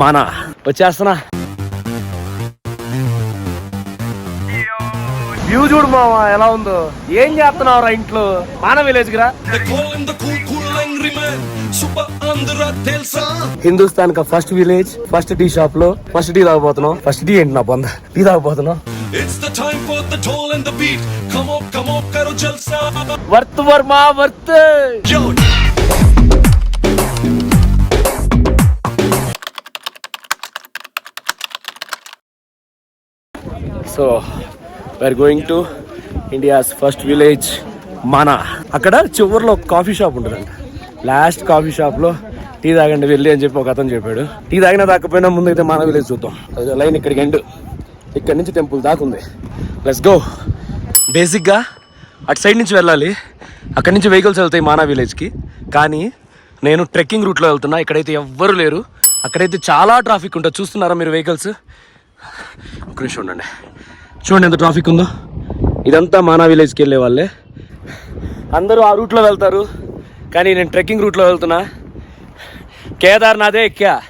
మన. వచ్చేస్తున్నా. వ్యూ చూడు మామా ఎలా ఉందో. ఏం చేస్తున్నావు రా ఇంట్లో? మాన విలేజ్ రా. Hindustan first village first tea షాప్లో ఫస్ట్ టీ తాగబోతున్నాం. ఫస్ట్ టీ ఏంటి నా బొంద? Tea తాగబోతున్నాం. Worth Varma worth. So we are going to India's first village Mana అక్కడ చివరిలో ఒక కాఫీ షాప్ ఉంటుందంట లాస్ట్ కాఫీ షాప్లో టీ తాగండి వెళ్ళి అని చెప్పి ఒక అతను చెప్పాడు. టీ తాగినా తాకపోయినా ముందు అయితే మన విలేజ్ చూద్దాం లైన్ ఇక్కడికి ఎండ్ ఇక్కడ నుంచి టెంపుల్ దాకుంది లెట్స్ గో బేసిక్గా అటు సైడ్ నుంచి వెళ్ళాలి. అక్కడి నుంచి వెహికల్స్ వెళ్తాయి మానా విలేజ్కి కానీ నేను ట్రెక్కింగ్ రూట్లో వెళ్తున్నా. ఇక్కడైతే ఎవ్వరు లేరు. అక్కడైతే చాలా ట్రాఫిక్ ఉంటుంది. చూస్తున్నారా మీరు వెహికల్స్ ఒక నిమిషం ఉండండి. చూడండి ఎంత ట్రాఫిక్ ఉందో. ఇదంతా మానా విలేజ్కి వెళ్ళే వాళ్ళే. అందరూ ఆ రూట్లో వెళ్తారు. కానీ నేను ట్రెక్కింగ్ రూట్లో వెళ్తున్నా. కేదార్నాథే ఎక్కా.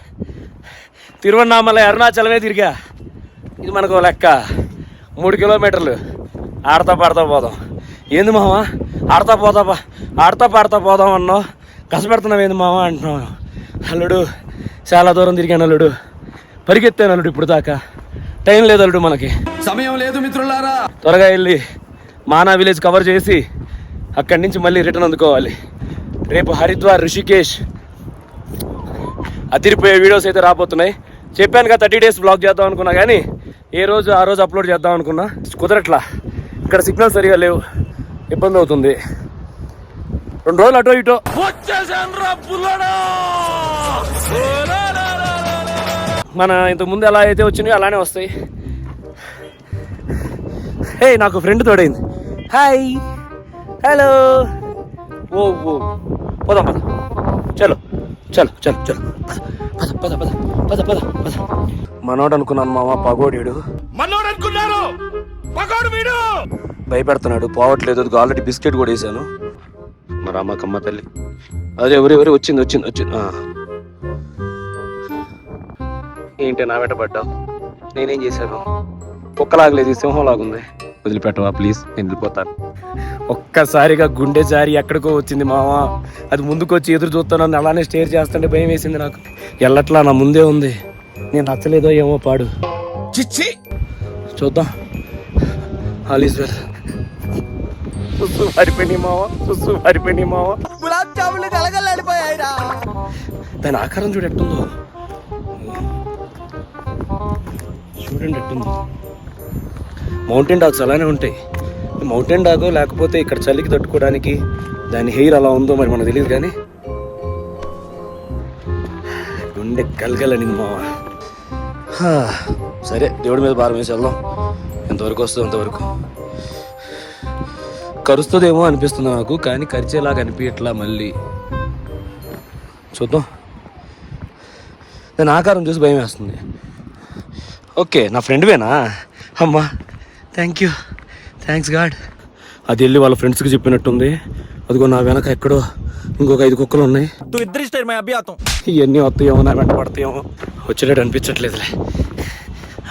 తిరువన్నామల అరుణాచలమే తిరిగా. ఇది మనకు లెక్క. మూడు కిలోమీటర్లు. ఆడతా పాడతా పోదాం. ఏంది మామ ఆడతా పోతా ఆడతా పాడతా పోదాం అన్నావు. కష్టపెడుతున్నావు ఏంది మామ అంటున్నావు. అల్లుడు చాలా దూరం తిరిగాను అల్లుడు. పరిగెత్తాను అల్లుడు ఇప్పుడు దాకా టైం లేదు అల్లుడు మనకి. సమయం లేదు మిత్రులారా. త్వరగా వెళ్ళి మానా విలేజ్ కవర్ చేసి అక్కడి నుంచి మళ్ళీ రిటర్న్ అందుకోవాలి. రేపు హరిద్వార్ రిషికేష్ అదిరిపోయే వీడియోస్ అయితే రాబోతున్నాయి. చెప్పాను కదా థర్టీ డేస్ బ్లాగ్ చేద్దాం అనుకున్నా కానీ ఏ రోజు ఆ రోజు అప్లోడ్ చేద్దాం అనుకున్నా. కుదరట్లా. ఇక్కడ సిగ్నల్ సరిగా లేవు. ఇబ్బంది అవుతుంది. రెండు రోజులు అటో ఇటో. మన ఇంతకు ముందు ఎలా అయితే వచ్చినాయో అలానే వస్తాయి. హే నాకు ఫ్రెండ్ తోడైంది. హాయ్ హలో ఓ ఓ పోదాం పద. చలో చలో చలో చలో. పద పద పద పద పద పద. మనోడు అనుకున్నాను మామ పగోడీడు మనోడు అనుకున్నారు పకోడు వీడు. భయపెడుతున్నాడు పోవట్లేదు అది ఆల్రెడీ బిస్కెట్ కూడా వేసాను. మా రామకమ్మ తల్లి. అదే ఎవరు ఎవరు? వచ్చింది వచ్చింది వచ్చింది. ఆ. ఏంటి నా వెంట పడ్డావు? నేనేం చేశాను? కుక్కలాగలేదు సింహం లాగుంది వదిలిపెట్టవా ప్లీజ్? నేను వెళ్ళిపోతాను. ఒక్కసారిగా గుండె జారి ఎక్కడికో వచ్చింది మామ అది ముందుకు వచ్చి ఎదురు చూస్తున్నాను అలానే స్టేర్ చేస్తుంటే భయం వేసింది నాకు. ఎల్లట్లా నా ముందే ఉంది. నేను నచ్చలేదో ఏమో పాడు. చిచ్చి! చూద్దాం. ఆల్ ఈజ్ వెల్ సుస్సు హరిపోయి మావ. సుస్సు మావ. గులాబ్ జాములు కలగలాడిపోయాయిరా దాని ఆకారం చూడు చూడండి ఎట్టుంది మౌంటైన్ డాగ్స్ అలానే ఉంటాయి. మౌంటైన్ డాగ్ లేకపోతే ఇక్కడ చలికి తట్టుకోవడానికి దాని హెయిర్ అలా ఉందో మరి మనకు తెలియదు కానీ గుండె కలగలని మావ. సరే దేవుడి మీద భారం వేసి వెళ్దాం. ఎంతవరకు వస్తుంది అంతవరకు. కరుస్తుందేమో అనిపిస్తుంది నాకు కానీ కరిచేలాగా అనిపించట్లా మళ్ళీ. చూద్దాం. దాని ఆకారం చూసి భయం వేస్తుంది. ఓకే నా ఫ్రెండ్వేనా అమ్మా థ్యాంక్ యూ థ్యాంక్స్ గాడ్ అది వెళ్ళి వాళ్ళ ఫ్రెండ్స్కి చెప్పినట్టుంది. అదిగో నా వెనక ఎక్కడో ఇంకొక ఐదు కుక్కలు ఉన్నాయి ఇవన్నీ వస్తాయేమో నా వెంట పడతాయేమో. వచ్చేటట్టు అనిపించట్లేదులే.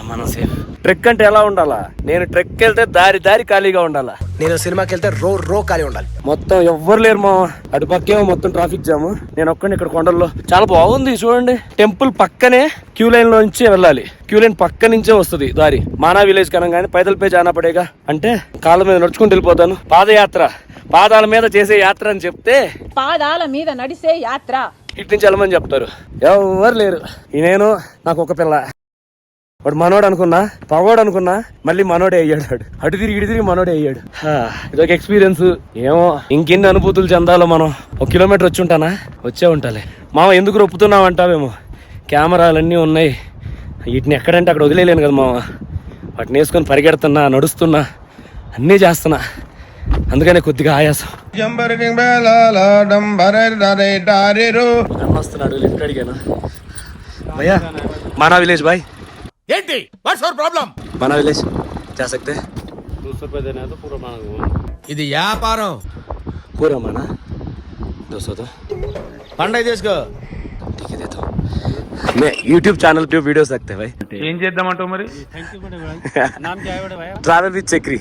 మనం సేఫ్. ట్రెక్ అంటే ఎలా ఉండాలా? నేను ట్రెక్ వెళ్తే దారి దారి ఖాళీగా ఉండాలా? నేను సినిమాకి వెళ్తే రో రో ఖాళీ ఉండాలి. మొత్తం ఎవ్వరు లేరు మా అటు పక్కేమో మొత్తం ట్రాఫిక్ జామ్ నేను ఒక్కడిని ఇక్కడ కొండల్లో. చాలా బాగుంది చూడండి. టెంపుల్ పక్కనే క్యూ లైన్లో నుంచి వెళ్ళాలి. క్యూ లైన్ పక్క నుంచే వస్తుంది దారి. మానా విలేజ్ కనగానే పైదల్ పే జానా పడేగా. అంటే కాళ్ళ మీద నడుచుకుంటూ వెళ్ళిపోతాను. పాదయాత్ర. పాదాల మీద చేసే యాత్ర అని చెప్తే పాదాల మీద నడిసే యాత్ర. ఇటు నుంచి వెళ్ళమని చెప్తారు. ఎవరు లేరు. ఈ నేను నాకు ఒక పిల్ల. వాడు మనోడు అనుకున్నా పగోడు అనుకున్నా మళ్ళీ మనోడే అయ్యాడు వాడు. అటు తిరిగి ఇటు తిరిగి మనోడే అయ్యాడు. ఇదొక ఎక్స్పీరియన్స్. ఏమో ఇంకెన్ని అనుభూతులు చెందాలో మనం. ఒక కిలోమీటర్ వచ్చి ఉంటానా? వచ్చే ఉంటాలే. మామ ఎందుకు రొప్పుతున్నావు అంటావేమో. కెమెరాలన్నీ ఉన్నాయి. వీటిని ఎక్కడంటే అక్కడ వదిలేలేను కదా మామ. వాటిని వేసుకొని పరిగెడుతున్నా నడుస్తున్నా అన్నీ చేస్తున్నా. అందుకనే కొద్దిగా ఆయాసం. వస్తున్నాడు లిఫ్ట్ అడిగాను. భయ్యా మానా విలేజ్ బాయ్. ఏంటి what's our problem Mana village जा सकते हैं ఇది వ్యాపారం पूरा माना दो सौ तो పండగ చేసుకో ठीक है देता हूँ मैं यूट्यूब चैनल पे वीडियोस लगते हैं भाई ఏం చేద్దామంటావు మరి travel with Chakri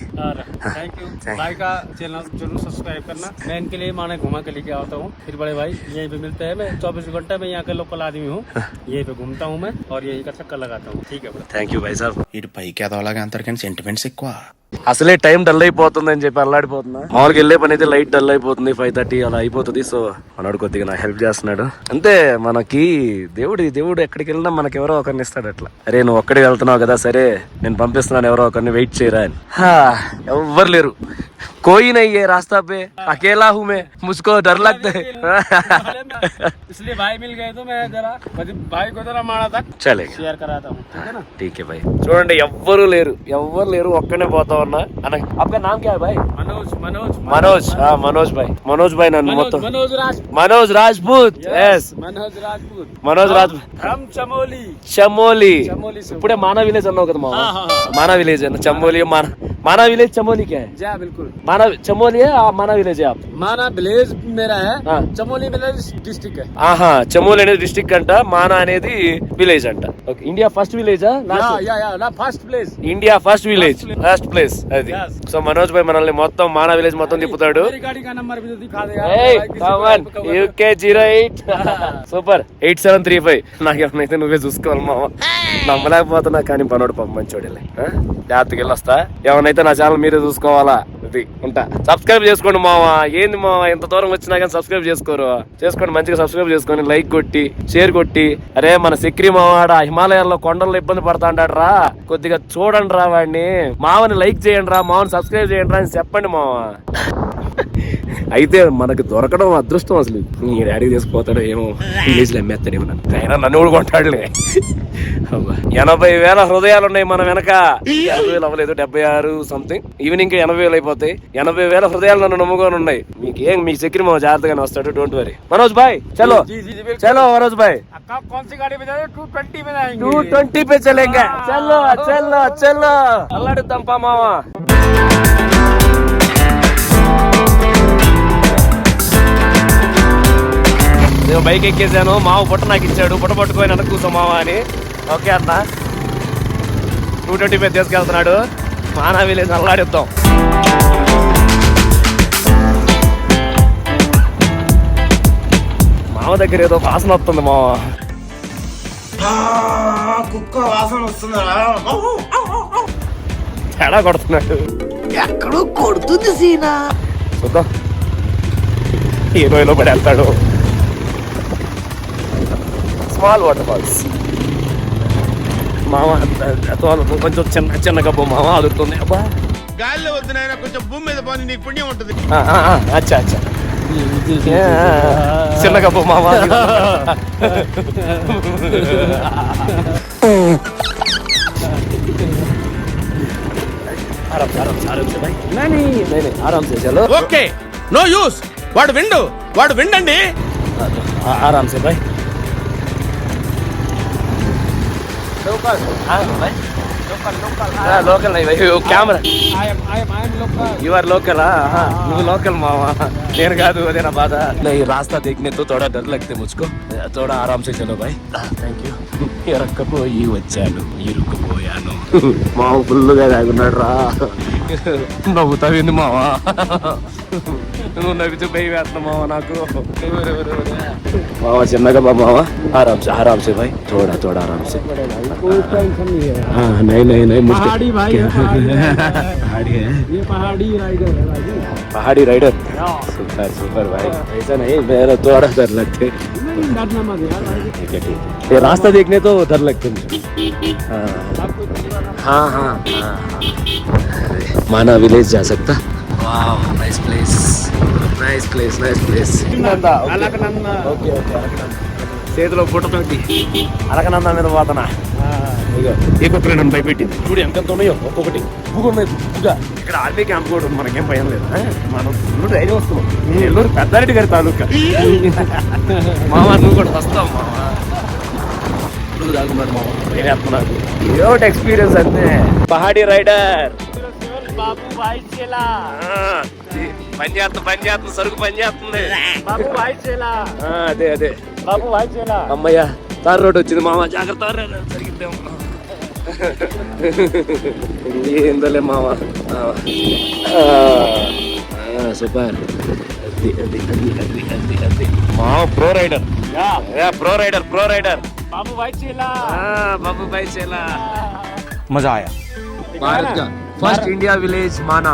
thank you भाई का चैनल जरूर सब्सक्राइब करना मैं इनके लिए माने घुमा के लेके आता हूँ फिर बड़े भाई यहीं पे मिलते हैं मैं चौबीस घंटे में यहाँ का लोकल आदमी हूँ यहीं पे घूमता हूँ मैं और यहीं का चक्कर लगाता हूँ ठीक है बड़ा థ్యాంక్ యూ భాయ్ సాబ్ ఇటు పైకి ఎదవలాగా అంటారు కానీ సెంటిమెంట్స్ ఎక్కువ అసలే టైం డల్ అయిపోతుంది అని చెప్పి అల్లాడిపోతున్నా మామూలుగా వెళ్ళే పని అయితే లైట్ డల్ అయిపోతుంది ఫైవ్ థర్టీ అలా అయిపోతుంది సో మనోడు కొద్దిగా నాకు హెల్ప్ చేస్తున్నాడు అంతే మనకి దేవుడు దేవుడు ఎక్కడికి వెళ్ళినా మనకి ఎవరో ఒకరిని ఇస్తాడు అట్లా. అరే నువ్వు ఒక్కడికి వెళ్తున్నావు కదా సరే నేను పంపిస్తున్నాను ఎవరో ఒకరిని వెయిట్ చేయరా అని. ఎవరు లేరు. లేరు కోయి నయ్యే రాస్తా పే అకేలా హూ మే ముస్కో డర్ लगता है इसलिए भाई मिल गए तो मैं जरा मतलब भाई को जरा माड़ा तक చలేగా शेयर कराता हूँ ठीक है ना ठीक है भाई చూడండి ఎవ్వరు లేరు ఎవ్వరు లేరు ఒక్కనే పోతా ఉన్నా అన్న आपका नाम क्या है भाई मनोज मनोज మనోజ్ ఆ, మనోజ్ భాయ్ మనోజ్ భాయ్ నన్ను मनोज మొత్తం मनोज राज మనోజ్ రాజ్పూత్ ఎస్ मनोज राजपूत మనోజ్ రాజ్ हम चमोली చమోలి चमोली से ఇప్పుడే మానా విలేజ్ అన్నావు కదా మా हाँ, हाँ, हाँ। మానా విలేజ్ అన్న చమోలి మానా माना विलेज चमोली क्या है जा बिल्कुल माना चमोली है आप माना विलेज है आप माना विलेज मेरा है हाँ। चमोली मेरा डिस्ट्रिक्ट है ఆహా చమోలి అనేది డిస్ట్రిక్ట్ అంట మానా అనేది విలేజ్ అంట ఓకే ఇండియా ఫస్ట్ విలేజ్ या या या ना first place India first village first place అది Yes. సో మనోజ్ భాయ్ మనల్ని మొత్తం మానా విలేజ్ మొత్తం తిప్పుతాడు मेरी गाड़ी का नंबर भी तो दिखा देगा ఏయ్ भाई, किसी को come on help cover- UK zero eight super eight seven three five నాకు ఏమైనా నువ్వే చూసుకోవాలి మామ నమ్మలేకపోతున్నా కానీ పనోడు పంప మంచోడేలే ఆ? జాగ్రత్తగా వెళ్ళొస్తా ఏమనైతే నా ఛానల్ మీరే చూసుకోవాలా ఇది ఉంటా. సబ్స్క్రైబ్ చేసుకోండి మామ ఏంది మామ ఇంత దూరం వచ్చినా కానీ సబ్స్క్రైబ్ చేసుకోరు. చేసుకోండి మంచిగా సబ్స్క్రైబ్ చేసుకొని లైక్ కొట్టి షేర్ కొట్టి. అరే మన సిక్రి మావాడ హిమాలయాల్లో కొండల్లో ఇబ్బంది పడతా రా. కొద్దిగా చూడండి రా వాడిని. మావని లైక్ చేయండి రా మావని సబ్స్క్రైబ్ చేయండి రా అని చెప్పండి మామ అయితే మనకు దొరకడం అదృష్టం అసలు. నీ డాడీ తీసుకుపోతాడు ఏమో విలేజ్లో అమ్మేస్తాడేమో నన్ను. అయినా నన్ను కూడా కొంటాడులే ఎనభై వేల హృదయాలు ఉన్నాయి మన వెనక. యాభై వేలు అవ్వలేదు డెబ్బై ఆరు సంథింగ్ ఈవినింగ్ ఎనభై వేలు అయిపోతాయి. ఎనభై వేల హృదయాలు నన్ను నమ్ముకొని ఉన్నాయి మీకేం మీ చక్రి మా జాగ్రత్తగానే వస్తాడు డోంట్ వరీ మనోజ్ బాయ్ చలో. చలో మనోజ్ బాయ్. టూ ట్వంటీ పే చలేంగా చలో చలో చలో. అల్లాడుద్దాం పా మావా. నేను బైక్ ఎక్కేసాను మావ పుట్ట నాకు ఇచ్చాడు పుట్ట పట్టుకొని వెనక కూర్చో మావ అని. ఓకే అన్న. టూ ట్వంటీ పే తీసుకెళ్తున్నాడు. మానా విలేజ్ అల్లాడిద్దాం. మావ దగ్గర ఏదో వాసన వస్తుంది మావ. కుక్క వాసన వస్తుందా తేడా కొడుతున్నాడు? ఎక్కడో కొడుతుంది సీనా. చూద్దాం. హీరోయిలో పడి వెళ్తాడు స్మాల్ వాటర్ ఫాల్స్ మామ అతను కొంచెం చిన్న చిన్న బొమ్మ మామ అదురుతుంది. అబ్బా. గాలిలో వద్దు నాయన కొంచెం భూమి మీద పోనీ నీకు పుణ్యం ఉంటుంది. అచ్చా అచ్చా. చిన్నగా బొమ్మ మామ ఓకే నో యూస్. వాడు విండు వాడు విండండి. ఆరామ్ సే భాయ్ आ- आराम से भाई हाँ, लोकल नहीं भाई वो camera I am I am I am local you are local हाँ నువ్వు లోకల్ మావా నేను కాదు అదే నా బాధ नहीं रास्ता देखने तो थोड़ा डर लगते मुझको थोड़ा आराम से चलो भाई థ్యాంక్ యూ ఎరక్కపోయి వచ్చాను ఇరుక్కుపోయాను మావ ఫుల్గా తాగున్నాడు రా నవ్వుతావింది మావా थोड़ा थोड़ा आराम से हाँ नहीं नहीं नहीं मुझे पहाड़ी भाई है राइडर पहाड़ी राइडर सुपर सुपर भाई ऐसा नहीं मेरा थोड़ा डर लगते ठीक है ठीक है ये रास्ता देखने तो डर लगते मुझे हाँ हाँ हाँ माना विलेज जा सकता wow nice place nice place nice place Alaknanda okay. Okay చేతిలో పుట్టతోటి అలకనంద మీద పోతున్నా ఎక్కువ క్రీడం భయపెట్టింది. చూడు ఎంతెంత ఉన్నాయో ఒక్కొక్కటి. ఉన్నాయి బుగ్గా ఇక్కడ ఆర్మీ క్యాంప్ కూడా మనకేం భయం లేదు. మనం ఫుల్ రైలు వస్తున్నాం. నేను ఎల్లూరు పెద్దారెడ్డి గారి తాలూకా. మామ నువ్వు కూడా వస్తావు మామ. నువ్వు తాగుతున్నారు మామ. నేనేస్తున్నాను ఏదో ఎక్స్పీరియన్స్ అంతే. పహాడీ రైడర్. బాబు వాయిచేలా పని చేస్తుంది పని చేస్తుంది సరుకు పని చేస్తుంది. బాబు వాయిచేలా అదే అదే. బాబు వాయిచేలా అమ్మయ్యా తార్ రోడ్ వచ్చింది మామ జాగ్రత్త ఏందలే మామ సూపర్. అది అది అది అది అది అది. మామ pro rider. Yeah. Pro rider pro rider. Babu bye చేలా బాబు బాయ్ చేలా మజా ఆయా. భారత్ కా फर्स्ट इंडिया विलेज माना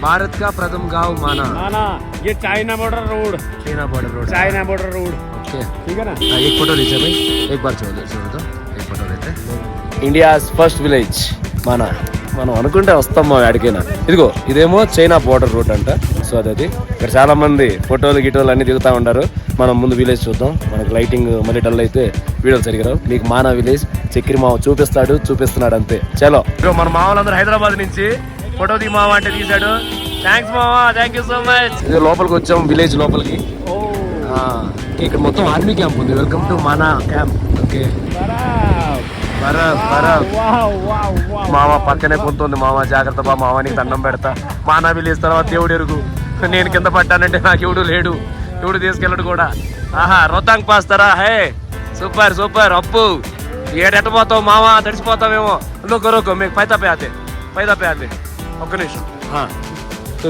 भारत का प्रथम गांव माना माना ये China border road China border road China border road okay ठीक है ना एक फोटो लीजिए भाई एक बार छोड़ दो छोड़ दो एक फोटो लेते इंडिया फर्स्ट विलेज माना మనం అనుకుంటే వస్తాం మా ఎక్కడికైనా ఇదిగో ఇదేమో చైనా బోర్డర్ రూట్ అంట. సో అది అది ఇక్కడ చాలా మంది ఫోటోలు గిటోలు అన్ని దిగుతా ఉంటారు మనం ముందు విలేజ్ చూద్దాం. మనకు లైటింగ్ మళ్ళీ డల్ అయితే వీడియోలు సరిగ్గా రావు. మీకు మానా విలేజ్ చక్కెర మావ చూపిస్తాడు చూపిస్తున్నాడు అంతే. చలో. మన మామలందరూ హైదరాబాద్ నుంచి ఫోటో ది మావ అంటే తీశాడు. థ్యాంక్స్ మావా థ్యాంక్ యూ సో మచ్ ఇది లోపలికి వచ్చాం విలేజ్ లోపలికి. ఆ, ఇక్కడ మొత్తం ఆర్మీ క్యాంప్ ఉంది. Welcome to Mana camp okay మామ పక్కనే కొంతుంది మామ. జాగ్రత్త బా మామానికి దండం పెడతా. మా నా పిలిచిన తర్వాత దేవుడు ఎరుగు. నేను కింద పడ్డానంటే నాకు ఎవడు లేడు. ఎవడు తీసుకెళ్ళడు కూడా. ఆహా రొద్దాంగ్ పాస్తారా? హే సూపర్ సూపర్ అప్పు. ఏడెట్టపోతావు మామ? తడిచిపోతావేమో రుకో రుకో మీకు పైతా పేతే పైతా పేతే ఒక్క నిమిషం.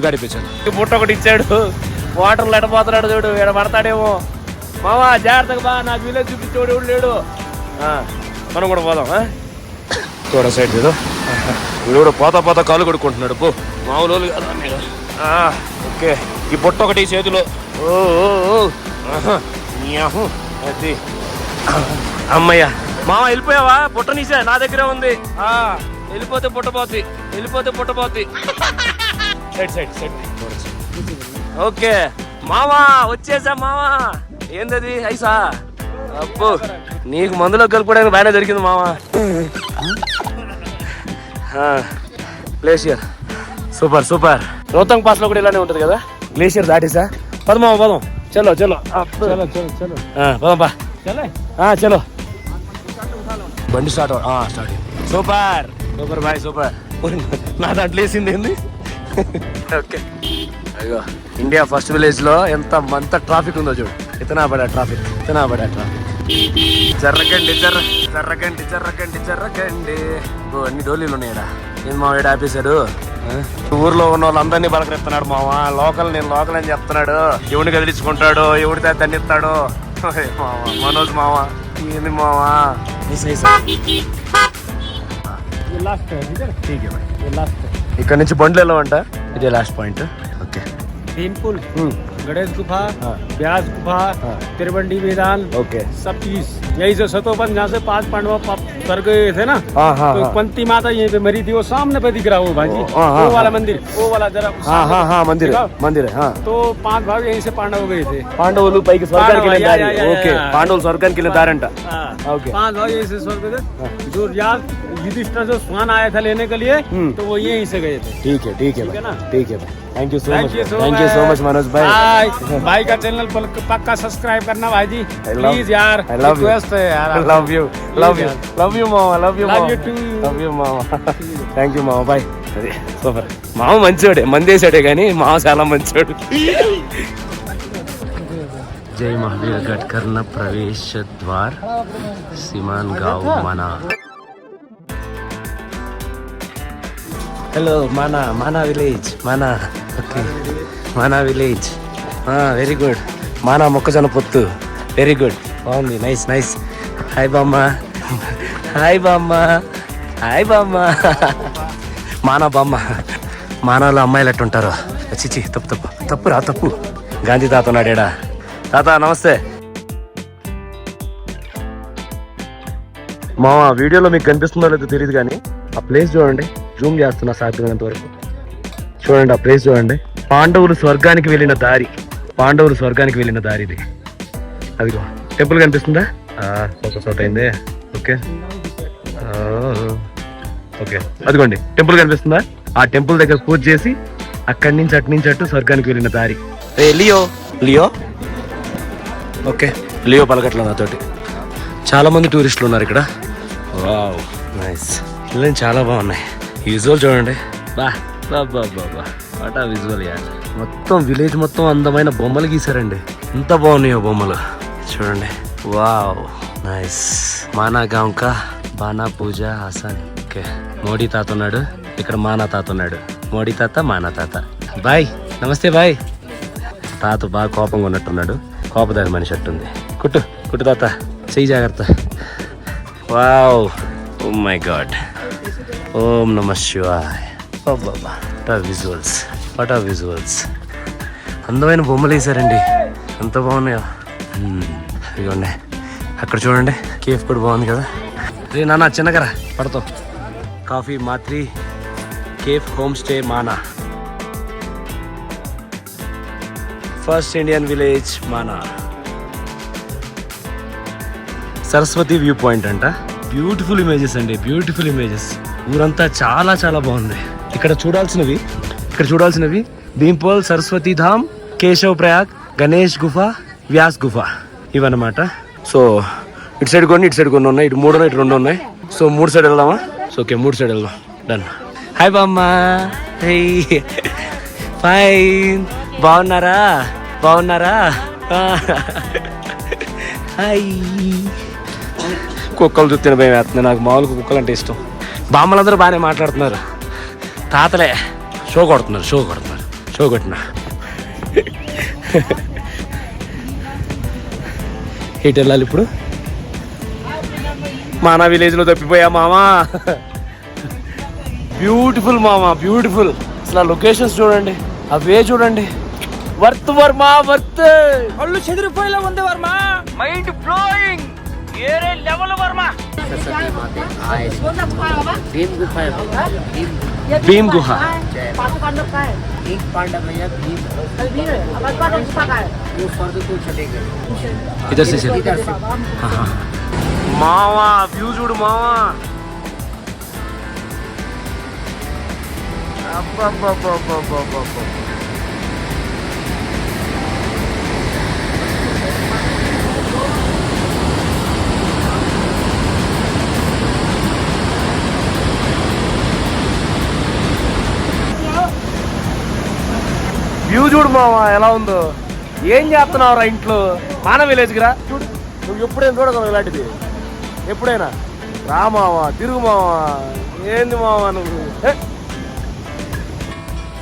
గడిపించాను బుట్ట ఒకటి ఇచ్చాడు. వాటర్లు ఎడపోతున్నాడు చూడు ఏడ పడతాడేమో. మావా జాగ్రత్తగా బా నాకు విలేజ్ చూపించేవాడు ఎవడు లేడు. మనం కూడా పోదాం ఆ? చూడ సైడ్ ఏదో వీడు కూడా పోతా పోతా కాలు కొడుకుంటున్నాడు పో. మామూలు వాళ్ళు కాదు మీరు. ఆ, ఓకే. ఈ బుట్ట ఒకటి చేతిలో. ఓ. అది. అమ్మయ్య. మామ వెళ్ళిపోయావా? బుట్ట నీసే? నా దగ్గరే ఉంది. ఆ వెళ్ళిపోతే బుట్ట పోద్ది. వెళ్ళిపోతే బుట్ట పోద్ది. Side side side okay. మామా వచ్చేసా మామా ఏందది? ఐసా? అప్పు నీకు మందులో కలుపుకోవడానికి బాగానే దొరికింది మామ గ్లేషియర్ సూపర్ సూపర్. రోతం పాస్లో కూడా ఇలానే ఉంటుంది కదా? గ్లేషియర్ దాటేసా? పదమా పదం చలో చలో. చలో చలో బండి start start super. Super bye super. నా దాంట్లో వేసింది ఏంది? ఓకే. అయ్యో ఇండియా ఫస్ట్ విలేజ్లో ఎంత మంత ట్రాఫిక్ ఉందో చూడు. ఇతనా పడా ట్రాఫిక్ ఇతనా పడా ట్రాఫిక్. జర్రకండి జర్ర జర్రకండి జర్రకండి జర్రకండి అన్ని డోలీలు ఉన్నాయడా నేను మా వీడు ఆపేశాడు? ఊర్లో ఉన్న వాళ్ళందరినీ బలకరిస్తున్నాడు మావా. లోకల్ నేను లోకల్ అని చెప్తున్నాడు. ఎవడిని కదిలించుకుంటాడు ఎవడితే దండిస్తాడు మావా మనోజ్ మావా. ఏంది మావా? ఇక్కడ నుంచి బండ్లు వెళ్ళవంట? ఇదే లాస్ట్ పాయింట్ ఓకే. गणेश गुफा हाँ। ब्यास गुफा हाँ। त्रिवंडी मैदान ओके। सब चीज़। यही से सतोपन जहाँ से पाँच पांडव कर गए थे ना हाँ, तो पंती माता यहीं पे मरी थी वो सामने पे दिख रहा हो भाजी वो वाला मंदिर वो वाला जरा हाँ हाँ मंदिर मंदिर है तो पाँच भाग यहीं से पांडव गए थे। पांडव लोग के स्वर्ग के लिए ओके पांडव स्वर्ग के लिए दारण था पाँच भाग यहीं से स्वर्ग जो याद युधिष्ठिर जो स्वान आया था लेने के लिए हम्म। तो वो यहीं से गए थे ठीक है ठीक है ठीक है भाई ना? ठीक है भाई thank you so much thank you so thank you so much Manoj भाई भाई भाई का चैनल पक्का सब्सक्राइब करना भाई जी I love- प्लीज यार I love you. रिक्वेस्ट है यार I love you love you यार. love you మామ love you Love మామ you too. love you మామ థ్యాంక్ యూ మామ బాయ్ అదే సూపర్ మామ మంచోడే మందేశాడే కానీ మామ చాలా మంచోడు జై మహావీర్ గట్ కర్ణ ప్రవేశ ద్వార్ సిమాన్ గావ్ మనా hello Mana Mana village Mana okay. Mana village. Very good Mana మొక్కజొన్న పొత్తు. వెరీ గుడ్ బాగుంది. నైస్ నైస్ హాయ్ బామ్మ. హాయ్ బామ్మ. హాయ్ బామ్మ. మానా బామ్మ. మానాలో అమ్మాయిలు ఎట్టుంటారు చిచి తప్పు తప్పు. తప్పు రా తప్పు. గాంధీ తాత ఉన్నాడేడా? తాత నమస్తే. మా వీడియోలో మీకు కనిపిస్తుందో లేదో తెలియదు కానీ ఆ ప్లేస్ చూడండి. జూమ్ చేస్తున్నా సాధ్యమైనంత వరకు. చూడండి ఆ ప్లేస్ చూడండి. పాండవులు స్వర్గానికి వెళ్ళిన దారి. పాండవులు స్వర్గానికి వెళ్ళిన దారి ఇది. అదిగో టెంపుల్ కనిపిస్తుందా? ఫోకస్ అవుట్ అయిందే. ఓకే. ఆ, ఓకే. అదిగోండి టెంపుల్ కనిపిస్తుందా? ఆ టెంపుల్ దగ్గర పూజ చేసి అక్కడి నుంచి అటు నుంచి అటు స్వర్గానికి వెళ్ళిన దారి. రే లియో. లియో? ఓకే. లియో పలకట్ల నాతోటి. చాలా మంది టూరిస్టులు ఉన్నారు ఇక్కడ. వావ్. నైస్ ఇల్లు చాలా బాగున్నాయి. విజువల్ చూడండి. బా బా బా బా బా. వాట్ ఆ విజువల్ యా మొత్తం విలేజ్ మొత్తం అందమైన బొమ్మలు గీసారండి ఎంత బాగున్నాయో బొమ్మలు. చూడండి. వావ్ నైస్ మానా గాంవ్ కా బానా పూజ ఆసాన్ ఓకే మోడీ తాత ఉన్నాడు. ఇక్కడ మానా తాత ఉన్నాడు. మోడీ తాత మానా తాత. బాయ్. నమస్తే బాయ్. తాత బాగా కోపంగా ఉన్నట్టున్నాడు. కోపదారి మనిషి అట్టుంది కుట్టు కుట్టు తాత. చెయ్యి జాగ్రత్త. వావ్ ఓ మై గాడ్ ఓం నమ శివాయ్. బాబా విజువల్స్ వాట్ ఆర్ విజువల్స్ అందమైన బొమ్మలు వేసారండి ఎంత బాగున్నాయో. మ్మ్. ఇదిగోండి. అక్కడ చూడండి. కేఫ్ కూడా బాగుంది కదా. రే నాన్న చిన్నగరా. పడతావు coffee mathri cafe home stay Mana. First Indian village Mana. Saraswati view point అంట. బ్యూటిఫుల్ ఇమేజెస్ అండి. బ్యూటిఫుల్ ఇమేజెస్ ఊరంతా చాలా చాలా బాగుంది. ఇక్కడ చూడాల్సినవి ఇక్కడ చూడాల్సినవి భీంపోల్ సరస్వతి ధామ్ కేశవ్ ప్రయాగ్ గణేష్ గుఫ వ్యాస్ గుఫ ఇవన్నమాట. సో ఇటు సైడ్ కొన్ని ఇటు సైడ్ కొన్ని ఉన్నాయి ఇటు మూడు ఉన్నాయి ఇటు రెండు ఉన్నాయి. సో మూడు సైడ్ వెళ్దామా? సో ఓకే మూడు సైడ్ వెళ్దాం. డన్ హాయ్ బామ్మ. హై ఫైన్ బాగున్నారా? బాగున్నారా? హాయ్ కుక్కలు చూస్తే భయం వేస్తుంది. నాకు మామూలుగా కుక్కలు అంటే ఇష్టం. బామ్మలందరూ బాగానే మాట్లాడుతున్నారు. తాతలే షో కొడుతున్నారు షో కొడుతున్నారు షో కొట్టిన. ఎటు వెళ్ళాలి ఇప్పుడు? మానా విలేజ్లో తప్పిపోయా మామా? బ్యూటిఫుల్ మామా బ్యూటిఫుల్. అసలు ఆ లొకేషన్స్ చూడండి అవే చూడండి. Worth Varma worth. కళ్ళు చెదిరిపోయేలా ఉంది Varma. Mind blowing ఏరే లెవెల్ వర్మ భీమ్ గుహ ఇద్దరు చేశారు మావా వ్యూ చూడు మావా అబ్బబ్బబ్బబ్బబ్బబ్బబ్బ. వ్యూ చూడు మావా ఎలా ఉందో. ఏం చేస్తున్నావురా ఇంట్లో? మాన విలేజ్కి రా. చూడు నువ్వు ఎప్పుడైనా చూడగలవు ఇలాంటిది? ఎప్పుడైనా? రా మావా తిరుగు మావా. ఏంది మావా నువ్వు!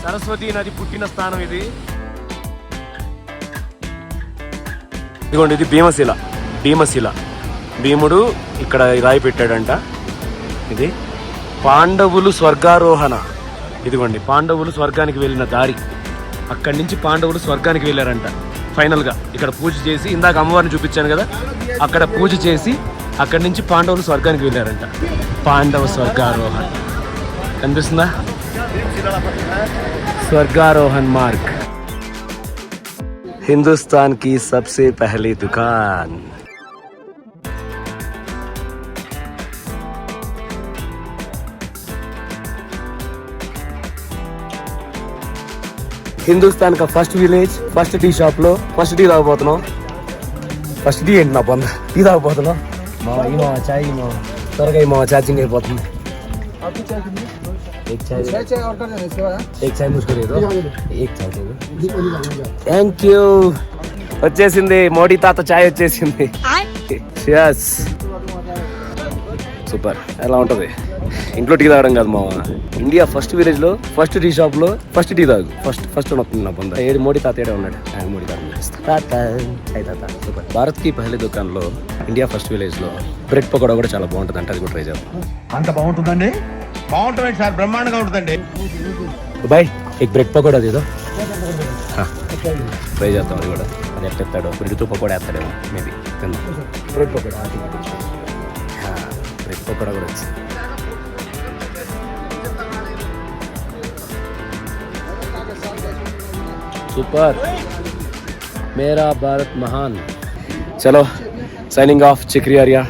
సరస్వతి నది పుట్టిన స్థానం ఇది. ఇదిగోండి ఇది భీమశిల. భీమశిల. భీముడు ఇక్కడ రాయి పెట్టాడంట. ఇది పాండవులు స్వర్గారోహణ. ఇదిగోండి పాండవులు స్వర్గానికి వెళ్ళిన దారి. అక్కడి నుంచి పాండవులు స్వర్గానికి వెళ్ళారంట. ఫైనల్గా ఇక్కడ పూజ చేసి ఇందాక అమ్మవారిని చూపించాను కదా అక్కడ పూజ చేసి అక్కడి నుంచి పాండవులు స్వర్గానికి వెళ్ళారంట. పాండవ స్వర్గారోహణ కనిపిస్తుందా? స్వర్గారోహణ్ మార్క్. హిందుస్థాన్కి సబ్సే పహలే దుకాన్. హిందుస్థాన్ కా ఫస్ట్ విలేజ్ ఫస్ట్ టీ షాప్లో ఫస్ట్ టీ తాగబోతున్నాం. ఫస్ట్ టీ ఏంటి నా పొంద టీ తాగబోతున్నాం. మా ఈ మా చాయ్ మా త్వరగా మా ఛార్జింగ్ అయిపోతుంది. థ్యాంక్ యూ వచ్చేసింది మోడీ తాత చాయ్ వచ్చేసింది. సూపర్ ఎలా ఉంటుంది? ఇంట్లో టీ తాగడం కాదు మామ ఇండియా ఫస్ట్ విలేజ్లో ఫస్ట్ టీ షాప్లో ఫస్ట్ టీ తాగు. ఫస్ట్ ఫస్ట్ వస్తుంది నా పొంద ఏడు మోడీ తాత ఏడే ఉన్నాడు. ఆయన మోడీ తాత సూపర్. భారత్కి పహలే దుకాన్లో ఇండియా ఫస్ట్ విలేజ్లో బ్రెడ్ పకోడా కూడా చాలా బాగుంటుంది అంటే అది కూడా ట్రై చేద్దాం. అంత బాగుంటుందండి? బాగుంటుంది సార్ బ్రహ్మాండంగా ఉంటుందండి. బాయ్ ఎగ్ బ్రెడ్ పకోడా ఏదో. ట్రై చేద్దాం అది కూడా. అది ఎట్టెత్తాడో బ్రెడ్తో pakora వేస్తాడేమో maybe bread pakora bread pakora కూడా వచ్చింది. సూపర్ మేరా భారత్ మహాన్ చలో సైనింగ్ ఆఫ్ చిక్రియారియా